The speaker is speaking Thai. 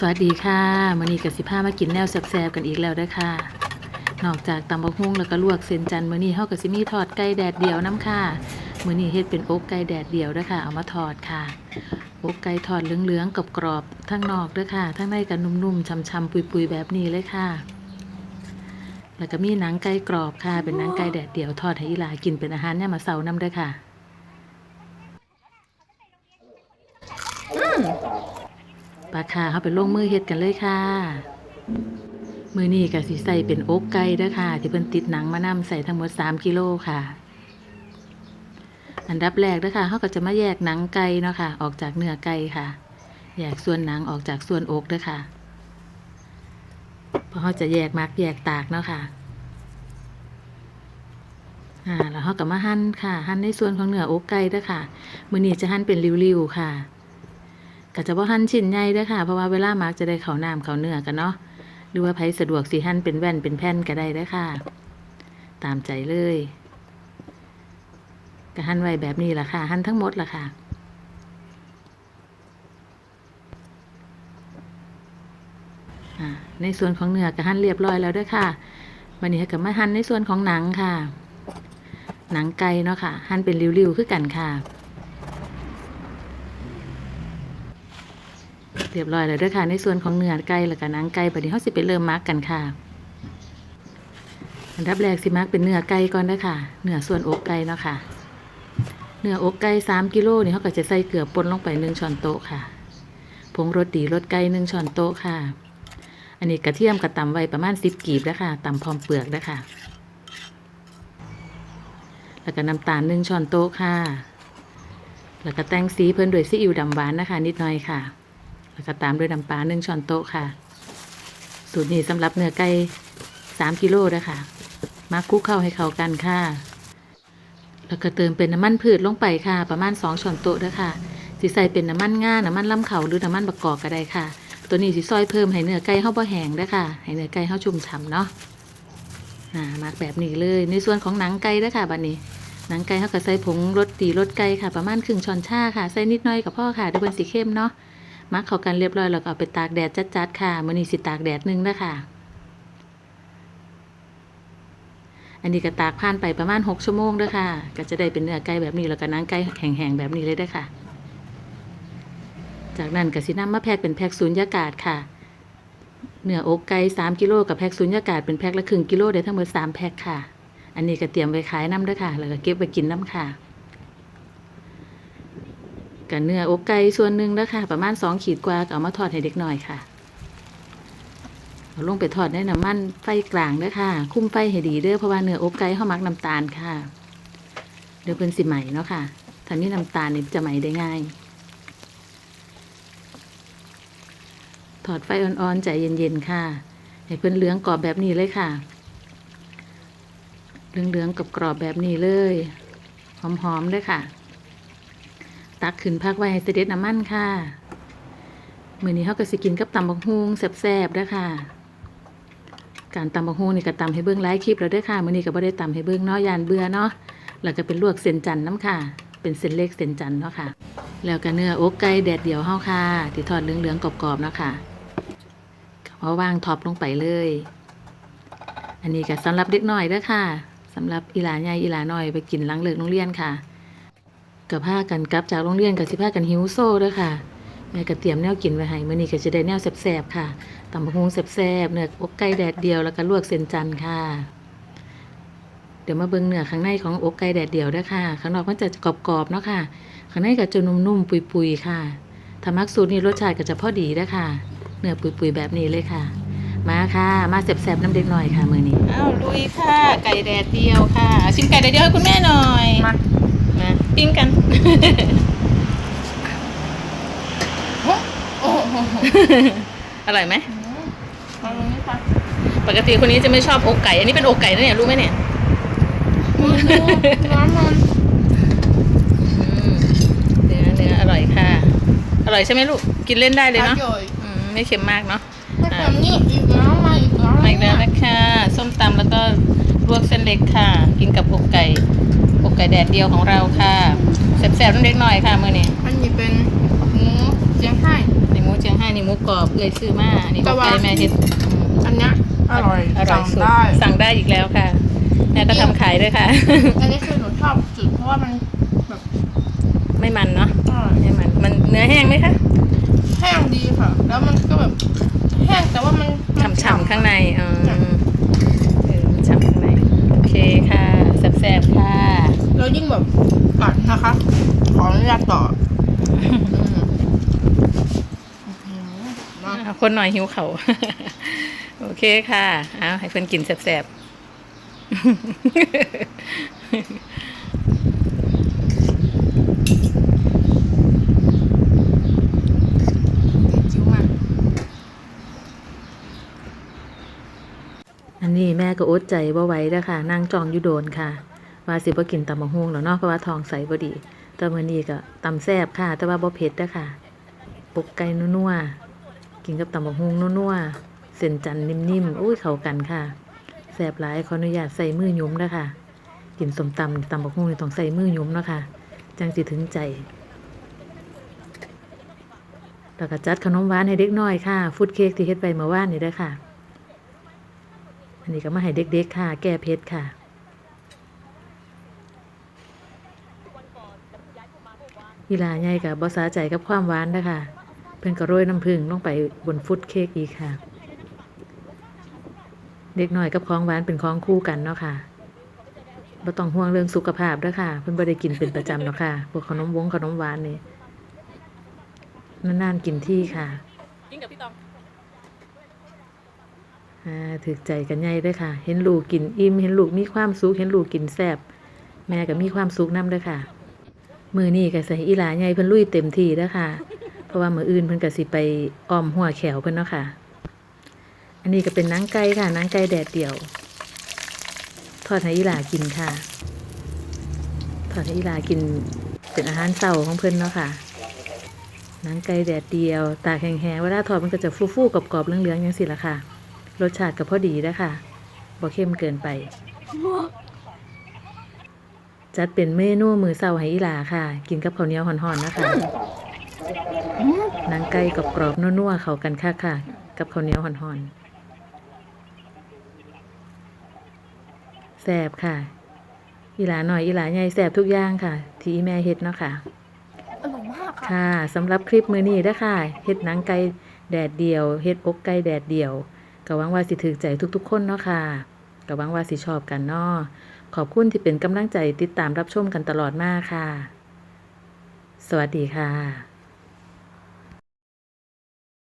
สวัสดีค่ะมื้อนี้ก็สิพามากินแนวแซ่บๆกันอีกแล้วด้อค่ะ นอกจากตำบักหุ่งแล้วก็ลวกเส้นจันมือนี้เฮาก็สิมีทอดไก่แดดเดียวน้ำค่ะมือนี้เฮ็ดเป็นอกไก่แดดเดียวด้อค่ะ เอามาทอดค่ะอกไก่ทอดเหลืองๆกับกรอบทั้งนอกด้อค่ะทั้งในก็นุ่มๆช่ำๆปุยๆแบบนี้เลยค่ะ แล้วก็มีหนังไก่กรอบค่ะ เป็นหนังไก่แดดเดียวทอดให้อีหลากินเป็นอาหารยามมื้อเช้าน้ำด้อค่ะ ปลาคาเขาไปลงมือเฮ็ดกันเลยค่ะมือนี้ก็สิใส่เป็นอกไก่เด้อค่ะ ที่เพิ่นติดหนังมานำใส่ทั้งหมด 3กิโลค่ะ อันดับแรกเด้อค่ะเขาก็จะมาแยกหนังไก่เนาะค่ะ ออกจากเนื้อไก่ค่ะ แยกส่วนหนังออกจากส่วนอกเด้อค่ะเพราะเขาจะแยกมักแยกตากเนาะค่ะอ่าแล้วเขาก็มาหั่นค่ะ หั่นในส่วนของเนื้ออกไก่เด้อค่ะ มือนี้จะหั่นเป็นริ้วๆค่ะ ก็จะบ่หั่นชิ้นใหญ่เด้อค่ะ เพราะว่าเวลามักจะได้เขาน้ำเขาเนื้อกันเนาะหรือว่าไผสะดวกสิหั่นเป็นแว่นเป็นแผ่นก็ได้เด้อค่ะ ตามใจเลยก็หั่นไว้แบบนี้ล่ะค่ะ หั่นทั้งหมดล่ะค่ะในส่วนของเนื้อก็หั่นเรียบร้อยแล้วด้อค่ะวันนี้ก็มาหั่นในส่วนของหนังค่ะ หนังไก่เนาะค่ะ หั่นเป็นริ้วๆคือกันค่ะ เรียบร้อยแล้วด้วยค่ะ ในส่วนของเนื้อไก่แล้วก็หนังไก่บัดนี้เฮาสิไปเริ่มมักกันค่ะ อันดับแรกสิมักเป็นเนื้อไก่ก่อนเด้อค่ะ เนื้อส่วนอกไก่เนาะค่ะ เนื้ออกไก่3กิโลนี่เฮาก็จะใส่เกลือป่นลงไป1ช้อนโต๊ะค่ะ ผงรสดีรสไก่1ช้อนโต๊ะค่ะ อันนี้กระเทียมกระตำไว้ประมาณ10กีบแล้วค่ะตำพร้อมเปลือกแล้วค่ะ แล้วก็น้ำตาล1ช้อนโต๊ะค่ะแล้วก็แต่งสีเพิ่นด้วยซีอิ๊วดำหวานนะคะ นิดหน่อยค่ะ แล้วก็ตามด้วยน้ำปลาหนึ่งช้อนโต๊ะค่ะ สูตรนี้สำหรับเนื้อไก่สามกิโลนะคะมาคลุกเข้าให้เข้ากันค่ะ แล้วก็เติมเป็นน้ำมันพืชลงไปค่ะ ประมาณสองช้อนโต๊ะด้วยค่ะสิใส่เป็นน้ำมันง่าน้ำมันลำเขาหรือน้ำมันบะกอกก็ได้ค่ะ ตัวนี้สิซอยเพิ่มให้เนื้อไก่เข้าบ่แห้งด้วยค่ะ ให้เนื้อไก่เข้าชุ่มฉ่ำเนาะอ่ามักแบบนี้เลย ในส่วนของหนังไก่ด้วยค่ะบัดนี้ หนังไก่เขาก็ใส่ผงรสดีรสไก่ค่ะ ประมาณครึ่งช้อนชาค่ะ ใส่นิดหน่อยกับพ่อค่ะดี๋ยวเป็นสีเข้มเนาะ มักเข้ากันเรียบร้อยแล้วก็เอาไปตากแดดจัดๆค่ะมื้อนี้สิตากแดดหนึงนะค่ะ อันนี้ก็ตากผ่านไปประมาณ 6 ชั่วโมงเด้อค่ะ ก็จะได้เป็นเนื้อไก่แบบนี้แล้วก็นังไก่แห้งๆแบบนี้เลยเด้อค่ะ จากนั้นก็สินำมาแพ็คเป็นแพ็คสูญญากาศค่ะ เนื้ออกไก่3กิโลกับแพ็คสูญญากาศเป็นแพ็คละครึ่งกิโลได้ทั้งหมด3แพ็คค่ะ อันนี้ก็เตรียมไว้ขายน้ำเด้อค่ะ แล้วก็เก็บไว้กินน้ำค่ะ กับเนื้ออกไก่ส่วนหนึ่งแล้วค่ะ ประมาณสองขีดกว่าเอามาทอดให้เด็กหน่อยค่ะ เอาลงไปทอดในน้ำมันไฟกลางเด้อค่ะ คุ้มไฟให้ดีเด้อเพราะว่าเนื้ออกไก่เขามักน้ำตาลค่ะ เดี๋ยวเพิ่นสิใหม่เนาะค่ะถ้ามีน้ำตาลนี่จะใหม่ได้ง่าย ถอดไฟอ่อนๆใจเย็นๆค่ะ ให้เพิ่นเหลืองกรอบแบบนี้เลยค่ะเหลืองๆกับกรอบแบบนี้เลย หอมๆเลยค่ะ ตักขึ้นพักไว้ให้เสด็จน้ำมันค่ะมื้อนี้เขาก็สิกินกับตำบักฮุงแซ่บๆเด้อค่ะ การตำบักฮุงนี่ก็ตำให้เบิ่งหลายคลิปแล้วเด้อค่ะมื้อนี้ก็บ่ได้ตำให้เบิ่งเนาะยานเบื่อเนาะแล้วก็เป็นลวกเส้นจันทร์น้ำค่ะ เป็นเส้นเล็กเส้นจันทร์เนาะค่ะ แล้วก็เนื้ออกไก่แดดเดียวเฮาค่ะ ที่ทอดเหลืองๆกรอบๆเนาะค่ะเอาวางท็อปลงไปเลย อันนี้ก็สำหรับเด็กน้อยเด้อค่ะสำหรับอีหลาใหญ่อีหลาน้อยไปกินหลังเลิกโรงเรียนค่ะ กับผ้ากันกลับจากโรงเรียนกับสิผ้ากันหิวโซ่เด้วยค่ะแม่ก็เตรียมแนวกินไว้ให้มื้อนี้ก็จะได้แนวแซ่บๆค่ะตำบักหุ่งแซ่บๆเนื้ออกไก่แดดเดียวแล้วก็ลวกเส้นจันทร์ค่ะ เดี๋ยวมาเบิ่งเนื้อข้างในของอกไก่แดดเดียวเด้วยค่ะ ข้างนอกมันจะกรอบๆเนาะค่ะ ข้างในก็จะนุ่มๆปุยๆค่ะถ้ามักสูตรนี้รสชาติก็จะพอดีเด้อค่ะ เนื้อปุยๆแบบนี้เลยค่ะ มาค่ะ มาแซ่บๆน้ำเด็กหน่อยค่ะมื้อนี้อ้าวลุยค่ะ ไก่แดดเดียวค่ะชิมไก่แดดเดียวให้คุณแม่หน่อยมา มาปิ้งกันโอ้โหอร่อยไหมตรงนี้ค่ะปกติคนนี้จะไม่ชอบอกไก่ อันนี้เป็นอกไก่นะเนี่ยรู้ไหมเนี่ยน้ำมันอืมเนื้อเนื้ออร่อยค่ะ อร่อยใช่ไหมลูก กินเล่นได้เลยเนาะอร่อยอืมไม่เค็มมากเนาะไม่ทำนี่อีกแล้วมาอีกแล้วมาอีกแล้วนะคะ ส้มตำแล้วก็ลวกเส้นเล็กค่ะ กินกับอกไก่ อกไก่แดดเดียวของเราค่ะแซ่บๆน้ำเล็กหน่อยค่ะมื้อนี้อันนี้เป็นหมูเจียงไฮ้นี่หมูเจียงไฮ้นี่หมูหมูกรอบเอ้ยซื้อมาอันนี้แต่อกว่าไก่แม่เฮ็ดอันเนี้ยอร่อยอร่อยสั่งสุดได้สั่งได้อีกแล้วค่ะแม่ก็ทำขายด้วยค่ะอันนี้คือหนูชอบสุดเพราะว่ามันแบบไม่มันเนาะอร่อยไม่มันมันเนื้อแห้งไหมคะแห้งดีค่ะ แล้วมันก็แบบแห้งแต่ว่ามันมันฉ่ำๆข้างในเออจ้ะเออฉ่ำข้างในโอเคค่ะแซ่บๆค่ะ แล้วยิ่งแบบกัดนะคะ ขออนุญาตต่ออืมอืมมาอะคนหน่อยหิวเขาโอเคค่ะ เอาให้เพื่อนกินแซ่บๆจิ้วมากอันนี้แม่ก็อดใจบ่ไหว้แล้วค่ะนั่งจองอยู่โดนค่ะ ว่าสิบ่กินตำบักฮุงแล้วเนาะเพราะว่าทองใสบ่ดีแต่มื้อนี้ก็ตำแซ่บค่ะ แต่ว่าบ่เผ็ดเด้อค่ะปกไก่นัวๆกินกับตำบักฮุงนัวๆเส้นจันนิ่มๆอุ้ยเข้ากันค่ะแซ่บหลายขออนุญาตใส่มือหยุ้มเด้อค่ะกินสมตำตำบักฮุงนี่ต้องใส่มือหยุ้มเนาะค่ะจังสิถึงใจแล้วก็จัดขนมหวานให้เด็กน้อยค่ะฟุตเค้กที่เฮ็ดไปเมื่อวานนี่เด้อค่ะ อันนี้ก็มาให้เด็กๆค่ะ แก้เพชรค่ะ อีหลาใหญ่กับบอสาใจกับความหวานนะคะเพิ่นก็โรยน้ำผึ้งลงไปบนฟุตเค้กอีกค่ะ เด็กน้อยกับของหวานเป็นของคู่กันเนาะค่ะบ่ต้องห่วงเรื่องสุขภาพเด้อค่ะ เพิ่นบ่ได้กินเป็นประจำเนาะค่ะพวกขนมวงขนมหวานนี่นานๆกินที่ค่ะกินกับพี่ตองอ่าถึกใจกันใหญ่เด้วยค่ะ เห็นลูกกินอิ่ม เห็นลูกมีความสุข เห็นลูกกินแซ่บแม่ก็มีความสุขนำเด้อค่ะ มือนี้ก็ใส่อีหลาใหญ่เพิ่นลุยเต็มที่เด้อค่ะ เพราะว่ามืออื่นเพิ่นก็สิไปอ้อมหัวแขวเพิ่นเนาะค่ะ อันนี้ก็เป็นนังไก่ค่ะนังไก่แดดเดียว ทอดให้อีหลากินค่ะ ทอดให้อีหลากินเป็นอาหารเช้าของเพิ่นเนาะค่ะนังไก่แดดเดียว ตากแห้งๆเวลาทอดมันก็จะฟูๆกรอบๆเหลืองๆจังซี่ล่ะค่ะ รสชาติก็พอดีนะคะบ่เข้มเกินไป จัดเป็นเมนูมือเศร้าให้อีหลาค่ะ กินกับข้าวเหนียวห่อนๆนะคะหนังไก่กรอบๆนัวๆเข้ากันค่ะค่ะ กับข้าวเหนียวห่อนๆแซ่บค่ะ อีหลาหน่อยอีหลาใหญ่แซ่บทุกอย่างค่ะ ที่อีแม่เฮ็ดเนาะค่ะอร่อยมากค่ะค่ะสำหรับคลิปมือนี้เด้อค่ะเฮ็ดหนังไก่แดดเดียวเฮ็ดอกไก่แดดเดียวก็หวังว่าสิถือใจทุกๆ คนเนาะค่ะก็หวังว่าสิชอบกันเนาะ ขอบคุณที่เป็นกำลังใจติดตามรับชมกันตลอดมาค่ะ สวัสดีค่ะ